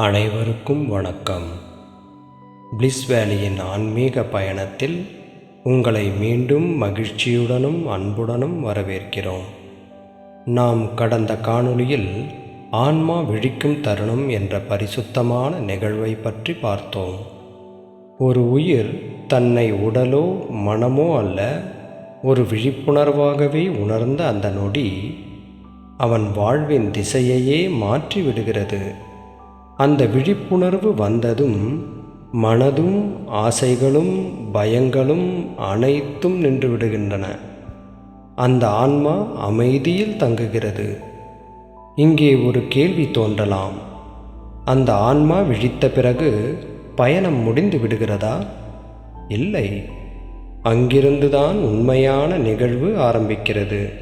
அனைவருக்கும் வணக்கம். பிளிஸ் வேலியின் ஆன்மீக பயணத்தில் உங்களை மீண்டும் மகிழ்ச்சியுடனும் அன்புடனும் வரவேற்கிறோம். நாம் கடந்த காணொளியில் ஆன்மா விழிக்கும் தருணம் என்ற பரிசுத்தமான நிகழ்வை பற்றி பார்த்தோம். ஒரு உயிர் தன்னை உடலோ மனமோ அல்ல ஒரு விழிப்புணர்வாகவே உணர்ந்த அந்த நொடி அவன் வாழ்வின் திசையையே மாற்றி விடுகிறது அந்த விழிப்புணர்வு வந்ததும் மனதும் ஆசைகளும் பயங்களும் அனைத்தும் நின்று விடுகின்றன. அந்த ஆன்மா அமைதியில் தங்குகிறது. இங்கே ஒரு கேள்வி தோன்றலாம். அந்த ஆன்மா விழித்த பிறகு பயணம் முடிந்து விடுகிறதா? இல்லை. அங்கிருந்துதான் உண்மையான நிகழ்வு ஆரம்பிக்கிறது.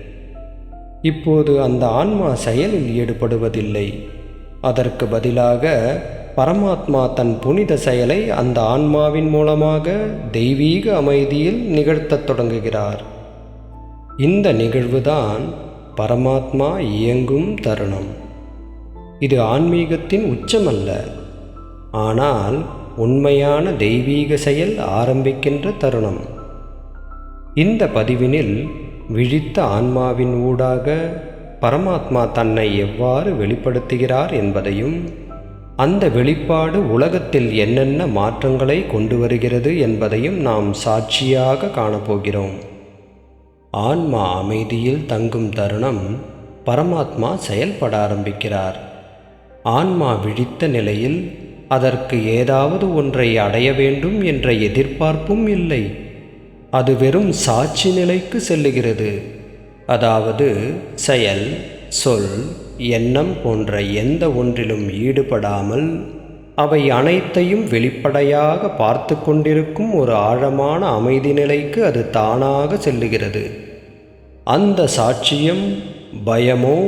இப்போது அந்த ஆன்மா செயலில் ஈடுபடுவதில்லை. அதற்கு பதிலாக பரமாத்மா தன் புனித செயலை அந்த ஆன்மாவின் மூலமாக தெய்வீக அமைதியில் நிகழ்த்தத் தொடங்குகிறார். இந்த நிகழ்வுதான் பரமாத்மா இயங்கும் தருணம். இது ஆன்மீகத்தின் உச்சமல்ல. ஆனால் உண்மையான தெய்வீக செயல் ஆரம்பிக்கின்ற தருணம். இந்த பதிவினில் விழித்த ஆன்மாவின் ஊடாக பரமாத்மா தன்னை எவ்வாறு வெளிப்படுத்துகிறார் என்பதையும் அந்த வெளிப்பாடு உலகத்தில் என்னென்ன மாற்றங்களை கொண்டு வருகிறது என்பதையும் நாம் சாட்சியாக காணப்போகிறோம். ஆன்மா அமைதியில் தங்கும் தருணம் பரமாத்மா செயல்பட ஆரம்பிக்கிறார். ஆன்மா விழித்த நிலையில் அதற்கு ஏதாவது ஒன்றை அடைய வேண்டும் என்ற எதிர்பார்ப்பும் இல்லை. அது வெறும் சாட்சி நிலைக்கு செல்லுகிறது. அதாவது செயல் சொல் எண்ணம் போன்ற எந்த ஒன்றிலும் ஈடுபடாமல் அவை அனைத்தையும் வெளிப்படையாக பார்த்து கொண்டிருக்கும் ஒரு ஆழமான அமைதி நிலைக்கு அது தானாக செல்லுகிறது. அந்த சாட்சியம் பயமோ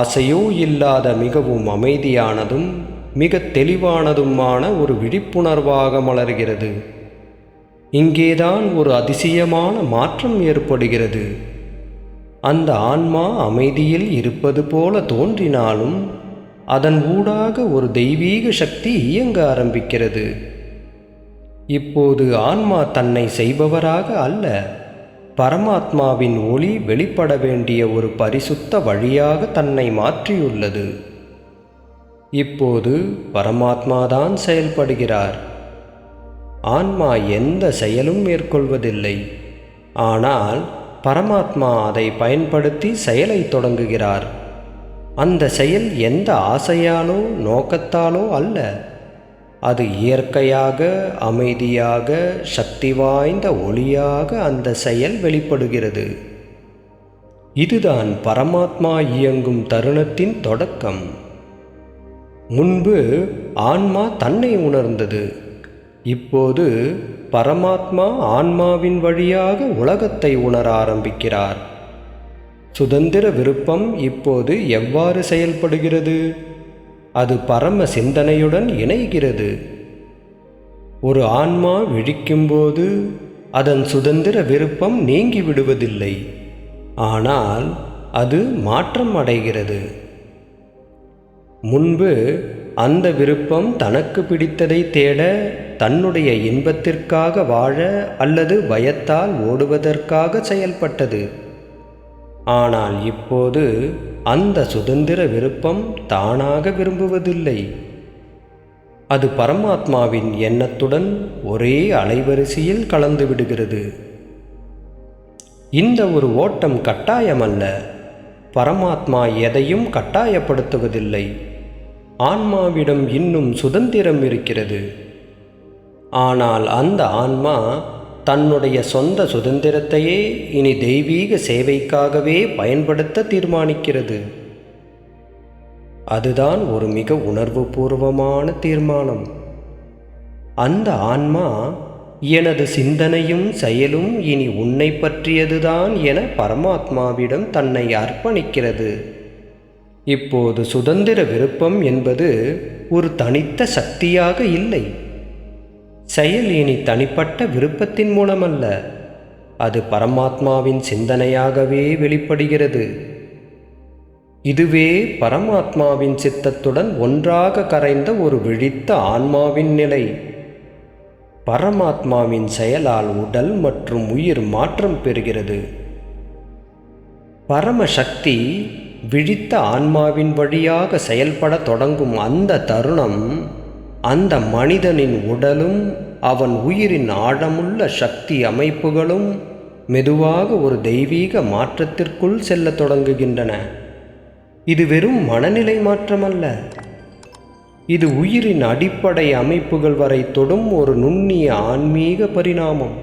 ஆசையோ இல்லாத மிகவும் அமைதியானதும் மிக தெளிவானதுமான ஒரு விழிப்புணர்வாக மலர்கிறது. இங்கேதான் ஒரு அதிசயமான மாற்றம் ஏற்படுகிறது. அந்த ஆன்மா அமைதியில் இருப்பது போல தோன்றினாலும் அதன் ஊடாக ஒரு தெய்வீக சக்தி இயங்க ஆரம்பிக்கிறது. இப்போது ஆன்மா தன்னை செய்பவராக அல்ல பரமாத்மாவின் ஒளி வெளிப்பட வேண்டிய ஒரு பரிசுத்த வழியாக தன்னை மாற்றியுள்ளது. இப்போது பரமாத்மாதான் செயல்படுகிறார். ஆன்மா எந்த செயலும் மேற்கொள்வதில்லை. ஆனால் பரமாத்மா அதை பயன்படுத்தி செயலை தொடங்குகிறார். அந்த செயல் எந்த ஆசையாலோ நோக்கத்தாலோ அல்ல. அது இயற்கையாக அமைதியாக சக்தி வாய்ந்த ஒளியாக அந்த செயல் வெளிப்படுகிறது. இதுதான் பரமாத்மா இயங்கும் தருணத்தின் தொடக்கம். முன்பு ஆன்மா தன்னை உணர்ந்தது. இப்போது பரமாத்மா ஆன்மாவின் வழியாக உலகத்தை உணர ஆரம்பிக்கிறார். சுதந்திர விருப்பம் இப்போது எவ்வாறு செயல்படுகிறது? அது பரம சிந்தனையுடன் இணைகிறது. ஒரு ஆன்மா விழிக்கும்போது அதன் சுதந்திர விருப்பம் நீங்கி விடுவதில்லை. ஆனால் அது மாற்றம் அடைகிறது. முன்பு அந்த விருப்பம் தனக்கு பிடித்ததை தேட தன்னுடைய இன்பத்திற்காக வாழ அல்லது பயத்தால் ஓடுவதற்காக செயல்பட்டது. ஆனால் இப்போது அந்த சுதந்திர விருப்பம் தானாக விரும்புவதில்லை. அது பரமாத்மாவின் எண்ணத்துடன் ஒரே அலைவரிசையில் கலந்து விடுகிறது. இந்த ஒரு ஓட்டம் கட்டாயமல்ல. பரமாத்மா எதையும் கட்டாயப்படுத்துவதில்லை. ஆன்மாவிடம் இன்னும் சுதந்திரம் இருக்கிறது. ஆனால் அந்த ஆன்மா தன்னுடைய சொந்த சுதந்திரத்தையே இனி தெய்வீக சேவைக்காகவே பயன்படுத்த தீர்மானிக்கிறது. அதுதான் ஒரு மிக உணர்வுபூர்வமான தீர்மானம். அந்த ஆன்மா எனது சிந்தனையும் செயலும் இனி உன்னை பற்றியதுதான் என பரமாத்மாவிடம் தன்னை அர்ப்பணிக்கிறது. இப்போது சுதந்திர விருப்பம் என்பது ஒரு தனித்த சக்தியாக இல்லை. செயல் இனி தனிப்பட்ட விருப்பத்தின் மூலமல்ல. அது பரமாத்மாவின் சிந்தனையாகவே வெளிப்படுகிறது. இதுவே பரமாத்மாவின் சித்தத்துடன் ஒன்றாக கரைந்த ஒரு விழித்த ஆன்மாவின் நிலை. பரமாத்மாவின் செயலால் உடல் மற்றும் உயிர் மாற்றம் பெறுகிறது. பரமசக்தி விழித்த ஆன்மாவின் வழியாக செயல்பட தொடங்கும் அந்த தருணம் அந்த மனிதனின் உடலும் அவன் உயிரின் ஆழமுள்ள சக்தி அமைப்புகளும் மெதுவாக ஒரு தெய்வீக மாற்றத்திற்குள் செல்ல தொடங்குகின்றன. இது வெறும் மனநிலை மாற்றமல்ல. இது உயிரின் அடிப்படை அமைப்புகள் வரை தொடும் ஒரு நுண்ணிய ஆன்மீக பரிணாமம்.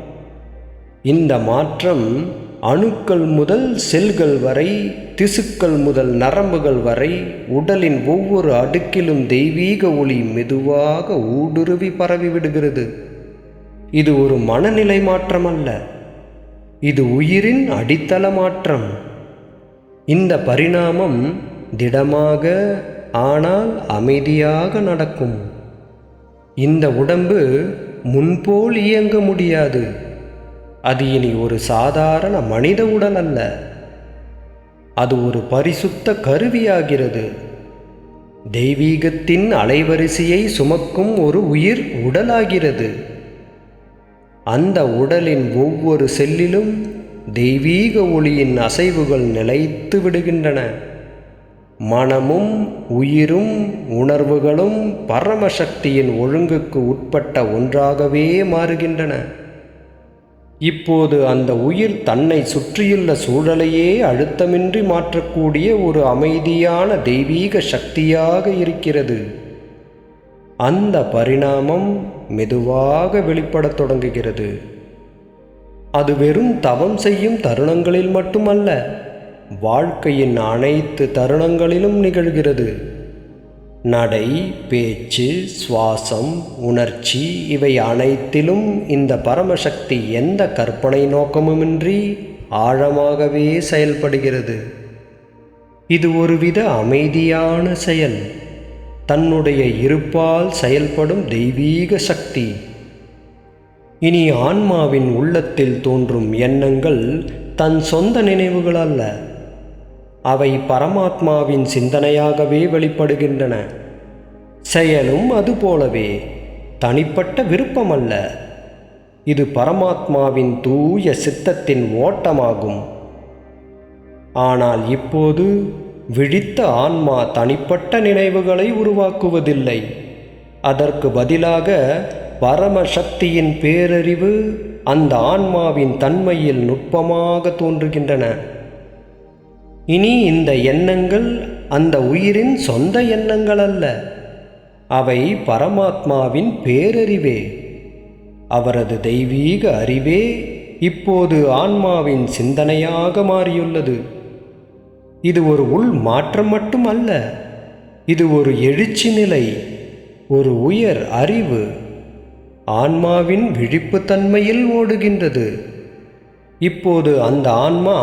இந்த மாற்றம் அணுக்கள் முதல் செல்கள் வரை திசுக்கள் முதல் நரம்புகள் வரை உடலின் ஒவ்வொரு அடுக்கிலும் தெய்வீக ஒளி மெதுவாக ஊடுருவி பரவிவிடுகிறது இது ஒரு மனநிலை மாற்றம் அல்ல இது உயிரின் அடித்தள மாற்றம். இந்த பரிணாமம் திடமாக ஆனால் அமைதியாக நடக்கும். இந்த உடம்பு முன்போல் இயங்க முடியாது. அது இனி ஒரு சாதாரண மனித உடல் அல்ல. அது ஒரு பரிசுத்த கருவியாகிறது. தெய்வீகத்தின் அலைவரிசையை சுமக்கும் ஒரு உயிர் உடலாகிறது. அந்த உடலின் ஒவ்வொரு செல்லிலும் தெய்வீக ஒளியின் அசைவுகள் நிலைத்து விடுகின்றன. மனமும் உயிரும் உணர்வுகளும் பரமசக்தியின் ஒழுங்குக்கு உட்பட்ட ஒன்றாகவே மாறுகின்றன. இப்போது அந்த உயிர் தன்னை சுற்றியுள்ள சூழலையே அழுத்தமின்றி மாற்றக்கூடிய ஒரு அமைதியான தெய்வீக சக்தியாக இருக்கிறது. அந்த பரிணாமம் மெதுவாக வெளிப்படத் தொடங்குகிறது. அது வெறும் தவம் செய்யும் தருணங்களில் மட்டுமல்ல வாழ்க்கையின் அனைத்து தருணங்களிலும் நிகழ்கிறது. நடை பேச்சு சுவாசம் உணர்ச்சி இவை அனைத்திலும் இந்த பரமசக்தி எந்த கற்பனை நோக்கமுமின்றி ஆழமாகவே செயல்படுகிறது. இது ஒருவித அமைதியான செயல். தன்னுடைய இருப்பால் செயல்படும் தெய்வீக சக்தி. இனி ஆன்மாவின் உள்ளத்தில் தோன்றும் எண்ணங்கள் தன் சொந்த நினைவுகள் அல்ல. அவை பரமாத்மாவின் சிந்தனையாகவே வெளிப்படுகின்றன. செயலும் அதுபோலவே தனிப்பட்ட விருப்பமல்ல. இது பரமாத்மாவின் தூய சித்தத்தின் ஓட்டமாகும். ஆனால் இப்போது விழித்த ஆன்மா தனிப்பட்ட நினைவுகளை உருவாக்குவதில்லை. அதற்கு பதிலாக பரமசக்தியின் பேரறிவு அந்த ஆன்மாவின் தன்மையில் நுட்பமாக தோன்றுகின்றன. இனி இந்த எண்ணங்கள் அந்த உயிரின் சொந்த எண்ணங்கள் அல்ல அவை பரமாத்மாவின் பேரறிவே. அவரது தெய்வீக அறிவே இப்போது ஆன்மாவின் சிந்தனையாக மாறியுள்ளது. இது ஒரு உள் மாற்றம் மட்டும் அல்ல இது ஒரு எழுச்சி நிலை ஒரு உயர் அறிவு. ஆன்மாவின் விழிப்புத்தன்மையில் ஓடுகின்றது. இப்போது அந்த ஆன்மா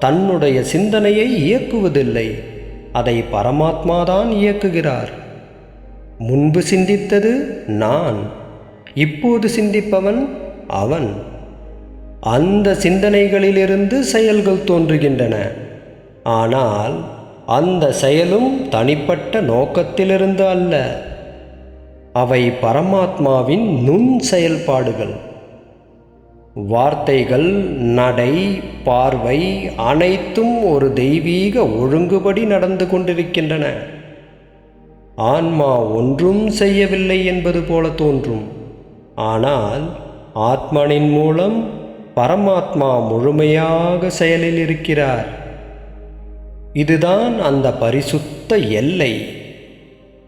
தன்னுடைய சிந்தனையை இயக்குவதில்லை. அதை பரமாத்மாதான் இயக்குகிறார். முன்பு சிந்தித்தது நான் இப்போது சிந்திப்பவன் அவன். அந்த சிந்தனைகளிலிருந்து செயல்கள் தோன்றுகின்றன. ஆனால் அந்த செயலும் தனிப்பட்ட நோக்கத்திலிருந்து அல்ல. அவை பரமாத்மாவின் நுண் செயல்பாடுகள். வார்த்தைகள் நடை பார்வை அனைத்தும் ஒரு தெய்வீக ஒழுங்குபடி நடந்து கொண்டிருக்கின்றன. ஆன்மா ஒன்றும் செய்யவில்லை என்பது போல தோன்றும். ஆனால் ஆத்மனின் மூலம் பரமாத்மா முழுமையாக செயலில் இருக்கிறார். இதுதான் அந்த பரிசுத்த எல்லை.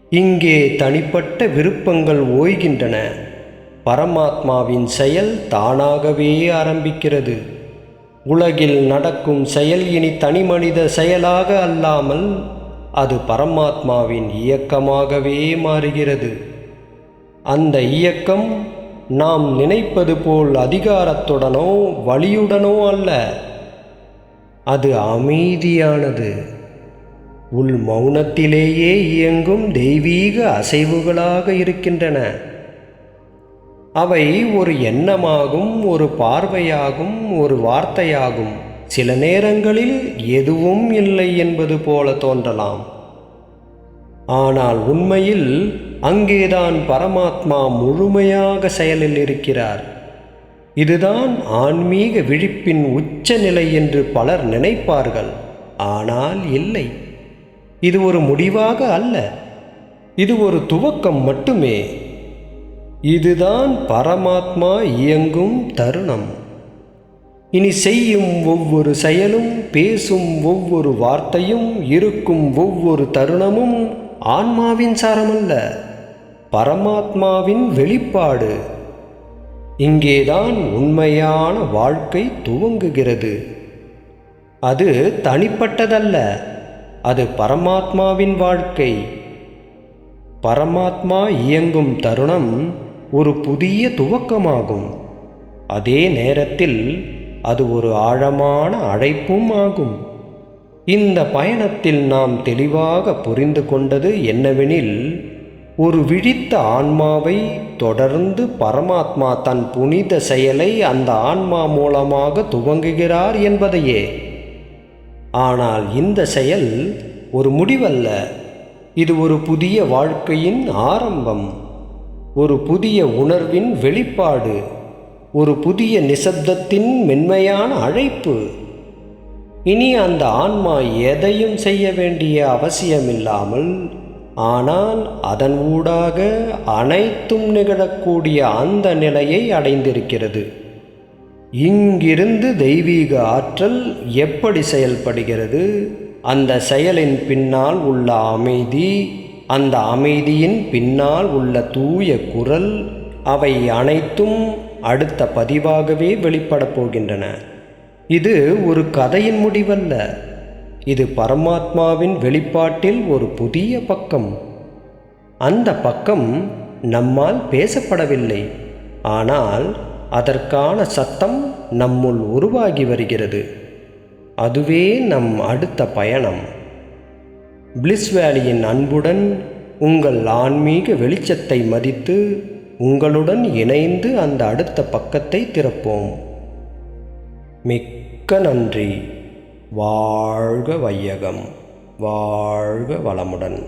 இங்கே தனிப்பட்ட விருப்பங்கள் ஓய்கின்றன. பரமாத்மாவின் செயல் தானாகவே ஆரம்பிக்கிறது. உலகில் நடக்கும் செயல் இனி தனிமனித செயலாக அல்லாமல் அது பரமாத்மாவின் இயக்கமாகவே மாறுகிறது. அந்த இயக்கம் நாம் நினைப்பது போல் அதிகாரத்துடனோ வழியுடனோ அல்ல. அது அமைதியானது. உள் மௌனத்திலேயே இயங்கும் தெய்வீக அசைவுகளாக இருக்கின்றன. அவை ஒரு எண்ணமாகும் ஒரு பார்வையாகும் ஒரு வார்த்தையாகும். சில நேரங்களில் எதுவும் இல்லை என்பது போல தோன்றலாம். ஆனால் உண்மையில் அங்கேதான் பரமாத்மா முழுமையாக செயலில் இருக்கிறார். இதுதான் ஆன்மீக விழிப்பின் உச்சநிலை என்று பலர் நினைப்பார்கள். ஆனால் இல்லை. இது ஒரு முடிவாக அல்ல. இது ஒரு துவக்கம் மட்டுமே. இதுதான் பரமாத்மா இயங்கும் தருணம். இனி செய்யும் ஒவ்வொரு செயலும் பேசும் ஒவ்வொரு வார்த்தையும் இருக்கும் ஒவ்வொரு தருணமும் ஆன்மாவின் சாரமல்ல பரமாத்மாவின் வெளிப்பாடு. இங்கேதான் உண்மையான வாழ்க்கை துவங்குகிறது. அது தனிப்பட்டதல்ல அது பரமாத்மாவின் வாழ்க்கை. பரமாத்மா இயங்கும் தருணம் ஒரு புதிய துவக்கமாகும். அதே நேரத்தில் அது ஒரு ஆழமான அழைப்பும் ஆகும். இந்த பயணத்தில் நாம் தெளிவாக புரிந்து கொண்டது என்னவெனில் ஒரு விழித்த ஆன்மாவை தொடர்ந்து பரமாத்மா தன் புனித செயலை அந்த ஆன்மா மூலமாக துவங்குகிறார் என்பதையே. ஆனால் இந்த செயல் ஒரு முடிவல்ல. இது ஒரு புதிய வாழ்க்கையின் ஆரம்பம். ஒரு புதிய உணர்வின் வெளிப்பாடு ஒரு புதிய நிசப்தத்தின் மென்மையான அழைப்பு. இனி அந்த ஆன்மா எதையும் செய்ய வேண்டிய அவசியமில்லாமல் ஆனால் அதன் ஊடாக அனைத்தும் நிகழக்கூடிய அந்த நிலையை அடைந்திருக்கிறது. இங்கிருந்து தெய்வீக ஆற்றல் எப்படி செயல்படுகிறது? அந்த செயலின் பின்னால் உள்ள அமைதி அந்த அமைதியின் பின்னால் உள்ள தூய குரல் அவை அனைத்தும் அடுத்த பதிவாகவே வெளிப்படப் போகின்றன. இது ஒரு கதையின் முடிவல்ல. இது பரமாத்மாவின் வெளிப்பாட்டில் ஒரு புதிய பக்கம். அந்த பக்கம் நம்மால் பேசப்படவில்லை. ஆனால் அதற்கான சத்தம் நம்முள் உருவாகி வருகிறது. அதுவே நம் அடுத்த பயணம். பிளிஸ் வேலியின் அன்புடன் உங்கள் ஆன்மீக வெளிச்சத்தை மதித்து உங்களுடன் இணைந்து அந்த அடுத்த பக்கத்தை திறப்போம். மிக்க நன்றி. வாழ்க வையகம். வாழ்க வளமுடன்.